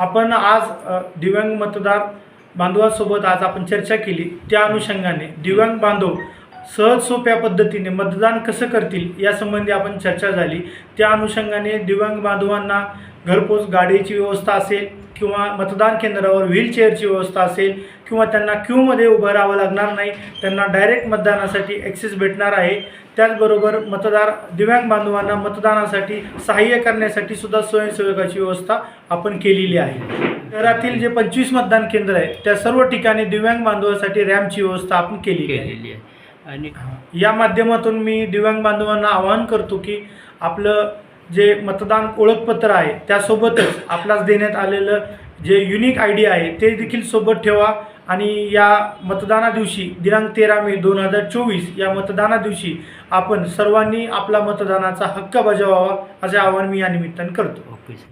आपण आज दिव्यांग मतदार बांधवासोबत आज आपण चर्चा केली. त्या अनुषंगाने दिव्यांग बांधव सहज सोप्या पद्धतीने मतदान कसं करतील यासंबंधी आपण चर्चा झाली. त्या अनुषंगाने दिव्यांग बांधवांना घरपोच गाडीची व्यवस्था असेल किंवा मतदान केंद्रावर व्हीलचेअरची व्यवस्था असेल किंवा त्यांना क्यूमध्ये उभं राहावं लागणार नाही त्यांना डायरेक्ट मतदानासाठी ॲक्सेस भेटणार आहे. त्याचबरोबर मतदार दिव्यांग बांधवांना मतदानासाठी सहाय्य करण्यासाठी सुद्धा स्वयंसेवकाची व्यवस्था आपण केलेली आहे. शहरातील जे पंचवीस मतदान केंद्र आहे त्या सर्व ठिकाणी दिव्यांग बांधवांसाठी रॅम्पची व्यवस्था आपण केलेली आहे. आणि या माध्यमातून मी दिव्यांग बांधवांना आवाहन करतो की आपलं जे मतदान ओळखपत्र आहे त्यासोबतच आपल्यास देण्यात आलेलं जे युनिक आय डी आहे ते देखील सोबत ठेवा. आणि या मतदाना दिवशी दिनांक तेरा मे दोन हजार चोवीस या मतदाना दिवशी आपण सर्वांनी आपला मतदानाचा हक्क बजावावा असे आवाहन मी या निमित्तानं करतो. ओके.